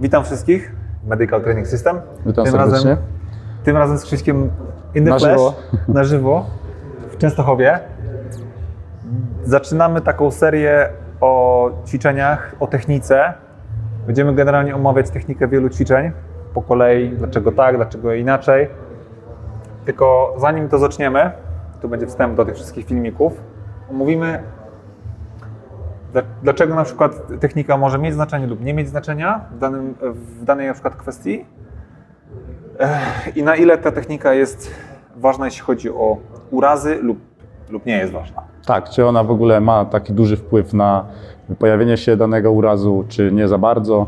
Witam wszystkich. Medical Training System. Witam tym serdecznie. razem, tym razem z Krzyśkiem in the Na żywo. na żywo w Częstochowie. Zaczynamy taką serię o ćwiczeniach, o technice. Będziemy generalnie omawiać technikę wielu ćwiczeń po kolei, dlaczego tak, dlaczego inaczej. Tylko zanim to zaczniemy, tu będzie wstęp do tych wszystkich filmików, omówimy Dlaczego na przykład technika może mieć znaczenie lub nie mieć znaczenia w, danym, w danej na przykład kwestii i na ile ta technika jest ważna, jeśli chodzi o urazy lub, lub nie jest ważna. Tak, czy ona w ogóle ma taki duży wpływ na pojawienie się danego urazu, czy nie za bardzo?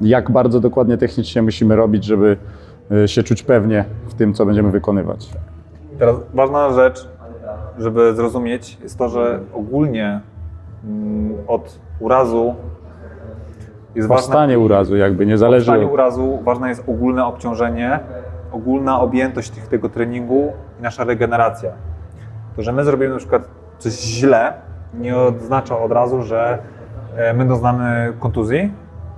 Jak bardzo dokładnie technicznie musimy robić, żeby y, się czuć pewnie w tym, co będziemy wykonywać? Teraz ważna rzecz, żeby zrozumieć, jest to, że ogólnie od urazu jest ważne, Powstanie urazu jakby nie zależy. powstaniu urazu ważne jest ogólne obciążenie, ogólna objętość tych, tego treningu i nasza regeneracja. To, że my zrobimy na przykład coś źle, nie oznacza od razu, że e, my doznamy kontuzji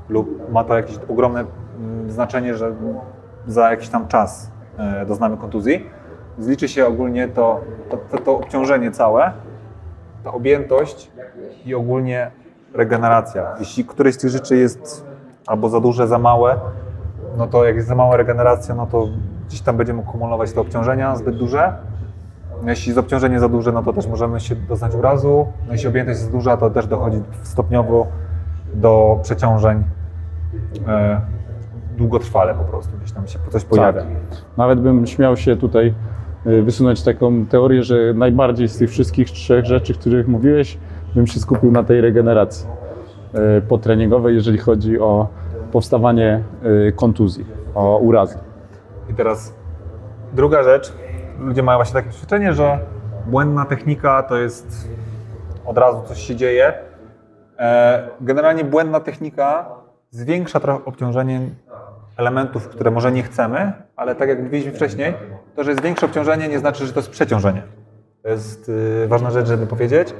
lub ma to jakieś ogromne mm, znaczenie, że za jakiś tam czas e, doznamy kontuzji. Zliczy się ogólnie to, to, to, to obciążenie całe, ta objętość i ogólnie regeneracja. Jeśli któreś z tych rzeczy jest albo za duże, za małe, no to jak jest za mała regeneracja, no to gdzieś tam będziemy kumulować te obciążenia zbyt duże. No Jeśli jest obciążenie za duże, no to też możemy się doznać urazu. No jeśli objętość jest duża, to też dochodzi stopniowo do przeciążeń e, długotrwale po prostu. Gdzieś tam się coś pojawia. Nawet bym śmiał się tutaj wysunąć taką teorię, że najbardziej z tych wszystkich trzech rzeczy, których mówiłeś, bym się skupił na tej regeneracji y, potreningowej, jeżeli chodzi o powstawanie y, kontuzji, o urazy. I teraz druga rzecz. Ludzie mają właśnie takie przeświadczenie, że błędna technika to jest od razu coś się dzieje. E, Generalnie błędna technika zwiększa trochę obciążenie elementów, które może nie chcemy, ale tak jak mówiliśmy wcześniej, to, że jest większe obciążenie nie znaczy, że to jest przeciążenie. To jest y, ważna rzecz, żeby powiedzieć.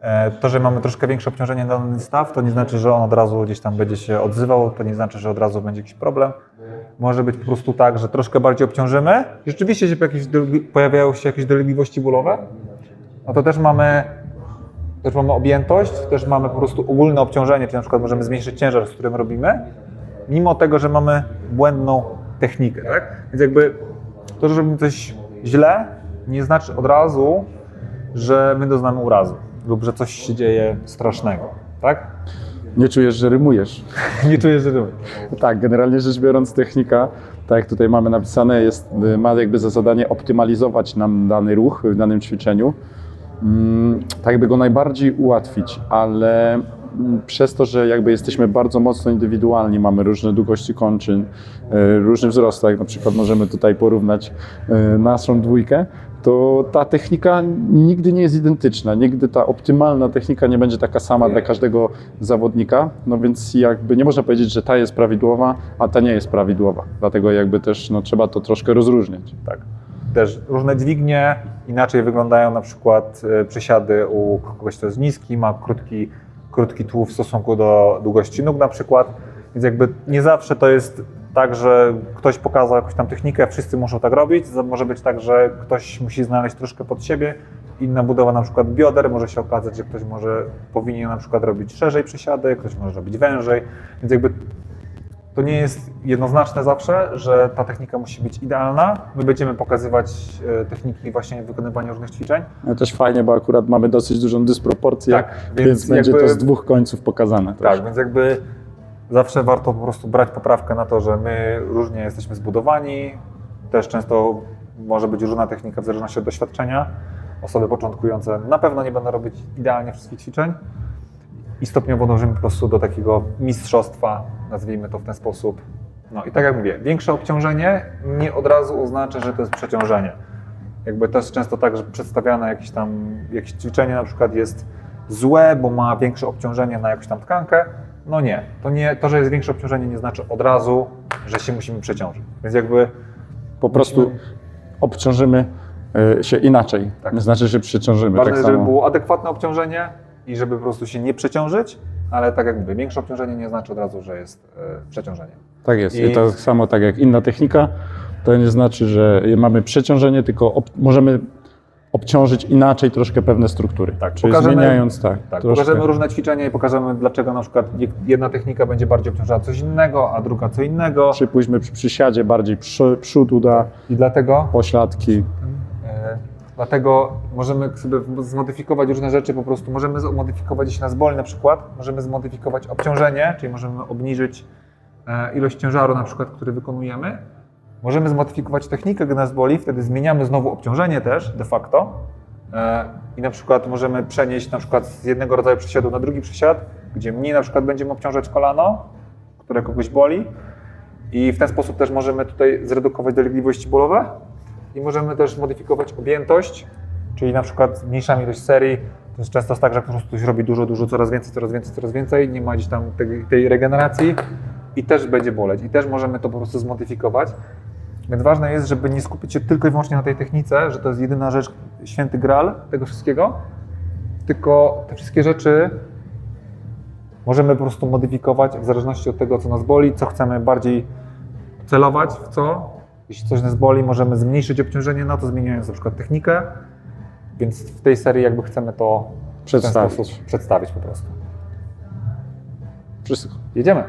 E, To, że mamy troszkę większe obciążenie na dany staw, to nie znaczy, że on od razu gdzieś tam będzie się odzywał, to nie znaczy, że od razu będzie jakiś problem. Może być po prostu tak, że troszkę bardziej obciążymy. Rzeczywiście się pojawiają się jakieś dolegliwości bólowe. No to też mamy, też mamy objętość, też mamy po prostu ogólne obciążenie, czyli na przykład możemy zmniejszyć ciężar, z którym robimy, mimo tego, że mamy błędną technikę. Tak? Więc jakby to, że robimy coś źle, nie znaczy od razu, że my doznamy urazu lub że coś się dzieje strasznego. Tak? Nie czujesz, że rymujesz. Nie czuję, że robię. Tak, generalnie rzecz biorąc, technika, tak jak tutaj mamy napisane, jest, ma jakby za zadanie optymalizować nam dany ruch w danym ćwiczeniu, mm, tak jakby go najbardziej ułatwić, ale przez to, że jakby jesteśmy bardzo mocno indywidualni, mamy różne długości kończyn, y, różny wzrost, tak jak na przykład możemy tutaj porównać y, naszą dwójkę, to ta technika nigdy nie jest identyczna. Nigdy ta optymalna technika nie będzie taka sama dla każdego zawodnika. No więc jakby nie można powiedzieć, że ta jest prawidłowa, a ta nie jest prawidłowa. Dlatego jakby też no, trzeba to troszkę rozróżniać. Tak. Też różne dźwignie inaczej wyglądają na przykład e, przysiady u kogoś, kto jest niski, ma krótki, krótki tułów w stosunku do długości nóg na przykład. Więc jakby nie zawsze to jest tak, że ktoś pokazał jakąś tam technikę, wszyscy muszą tak robić. Może być tak, że ktoś musi znaleźć troszkę pod siebie. Inna budowa na przykład bioder, może się okazać, że ktoś może powinien na przykład robić szerzej przysiady, ktoś może robić wężej. Więc jakby to nie jest jednoznaczne zawsze, że ta technika musi być idealna. My będziemy pokazywać e, techniki właśnie wykonywania różnych ćwiczeń. Ale też fajnie, bo akurat mamy dosyć dużą dysproporcję, Tak, więc, więc będzie jakby- to z dwóch końców pokazane. też. Tak, więc jakby zawsze warto po prostu brać poprawkę na to, że my różnie jesteśmy zbudowani. Też często może być różna technika w zależności od doświadczenia. Osoby początkujące na pewno nie będą robić idealnie wszystkich ćwiczeń i stopniowo dążymy po prostu do takiego mistrzostwa, nazwijmy to w ten sposób. No i tak jak mówię, większe obciążenie nie od razu oznacza, że to jest przeciążenie. Jakby to jest często tak, że przedstawiane jakieś tam jakieś ćwiczenie na przykład jest złe, bo ma większe obciążenie na jakąś tam tkankę. No nie, to, nie, to że jest większe obciążenie nie znaczy od razu, że się musimy przeciążyć. Więc jakby Po prostu obciążymy y, się inaczej. Tak. Nie znaczy, że przeciążymy. ważne tak samo. żeby było adekwatne obciążenie i żeby po prostu się nie przeciążyć, ale tak jak mówię, większe obciążenie nie znaczy od razu, że jest e, przeciążenie. Tak jest. I, I- to samo tak jak inna technika, to nie znaczy, że mamy przeciążenie, tylko ob, możemy obciążyć inaczej troszkę pewne struktury. Tak, Czyli pokażemy- zmieniając tak. Tak, troszkę. pokażemy różne ćwiczenia i pokażemy, dlaczego na przykład jedna technika będzie bardziej obciążała coś innego, a druga co innego. Przypuśćmy przy przysiadzie bardziej przy, przód uda, I dlatego pośladki. Dlatego możemy sobie zmodyfikować różne rzeczy, po prostu możemy zmodyfikować, jeśli nas boli na przykład, możemy zmodyfikować obciążenie, czyli możemy obniżyć e, ilość ciężaru na przykład, który wykonujemy. Możemy zmodyfikować technikę, gdy nas boli, wtedy zmieniamy znowu obciążenie też de facto. E, i na przykład możemy przenieść na przykład z jednego rodzaju przysiadu na drugi przysiad, gdzie mniej na przykład będziemy obciążać kolano, które kogoś boli. I w ten sposób też możemy tutaj zredukować dolegliwości bólowe i możemy też modyfikować objętość, czyli na przykład zmniejszamy ilość serii. To jest często tak, że po prostu ktoś robi dużo, dużo, coraz więcej, coraz więcej, coraz więcej, nie ma gdzieś tam tej, tej regeneracji i też będzie boleć. I też możemy to po prostu zmodyfikować. Więc ważne jest, żeby nie skupić się tylko i wyłącznie na tej technice, że to jest jedyna rzecz, święty gral tego wszystkiego, tylko te wszystkie rzeczy możemy po prostu modyfikować w zależności od tego, co nas boli, co chcemy bardziej celować, w co. Jeśli coś nas boli, możemy zmniejszyć obciążenie na to, zmieniając na przykład technikę. Więc w tej serii jakby chcemy to w ten Przedstawić. sposób przedstawić po prostu. Wszystko. Jedziemy.